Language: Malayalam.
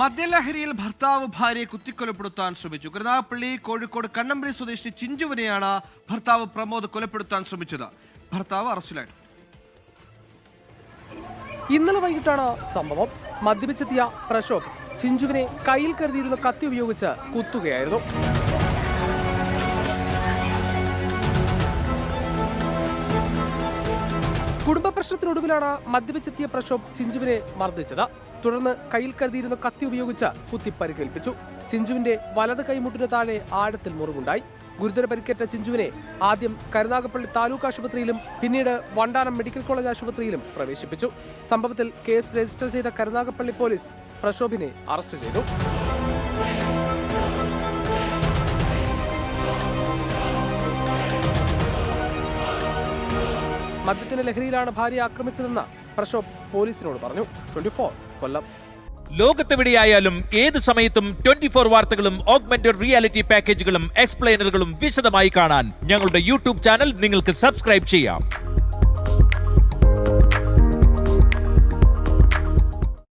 മദ്യലഹരിയിൽ ഭർത്താവ് ഭാര്യയെ കുത്തിക്കൊലപ്പെടുത്താൻ ശ്രമിച്ചു. കരുനാഗപ്പള്ളി കോഴിക്കോട് കണ്ണമ്പ്രി സ്വദേശി ചിഞ്ചുവിനെയാണ് ഭർത്താവ് പ്രമോദ് കൊലപ്പെടുത്താൻ ശ്രമിച്ചത്. ഭർത്താവ് അറസ്റ്റിലായി. ഇന്നലെ വൈകിട്ടാണ് സംഭവം. മദ്യപിച്ചെത്തിയ പ്രശോഭ് ചിഞ്ചുവിനെ കയ്യിൽ കരുതിയിരുന്ന കത്തി ഉപയോഗിച്ച് കുത്തുകയായിരുന്നു. കുടുംബ പ്രശ്നത്തിനൊടുവിലാണ് മദ്യപിച്ചെത്തിയ പ്രശോഭ് ചിഞ്ചുവിനെ മർദ്ദിച്ചത്. തുടർന്ന് കയ്യിൽ കരുതിയിരുന്ന കത്തി ഉപയോഗിച്ച് കുത്തി പരിക്കേൽപ്പിച്ചു. ചിഞ്ചുവിന്റെ വലത് കൈമുട്ടിന് താഴെ ആഴത്തിൽ മുറിവുണ്ടായി. ഗുരുതര പരിക്കേറ്റ ചിഞ്ചുവിനെ ആദ്യം കരുനാഗപ്പള്ളി താലൂക്ക് ആശുപത്രിയിലും പിന്നീട് വണ്ടാനം മെഡിക്കൽ കോളേജ് ആശുപത്രിയിലും പ്രവേശിപ്പിച്ചു. സംഭവത്തിൽ കേസ് രജിസ്റ്റർ ചെയ്ത കരുനാഗപ്പള്ളി പോലീസ് പ്രശോഭിനെ അറസ്റ്റ് ചെയ്തു. മദ്യത്തിന്റെ ലഹരിയിലാണ് ഭാര്യ ആക്രമിച്ചതെന്ന് പ്രശോഭ് പോലീസിനോട് പറഞ്ഞു. ട്വന്റി കൊല്ലം. ലോകത്തെവിടെയായാലും ഏത് സമയത്തും ട്വന്റി ഫോർ വാർത്തകളും ഓഗ്മെന്റഡ് റിയാലിറ്റി പാക്കേജുകളും എക്സ്പ്ലെയിനറുകളും വിശദമായി കാണാൻ ഞങ്ങളുടെ യൂട്യൂബ് ചാനൽ നിങ്ങൾക്ക് സബ്സ്ക്രൈബ് ചെയ്യാം.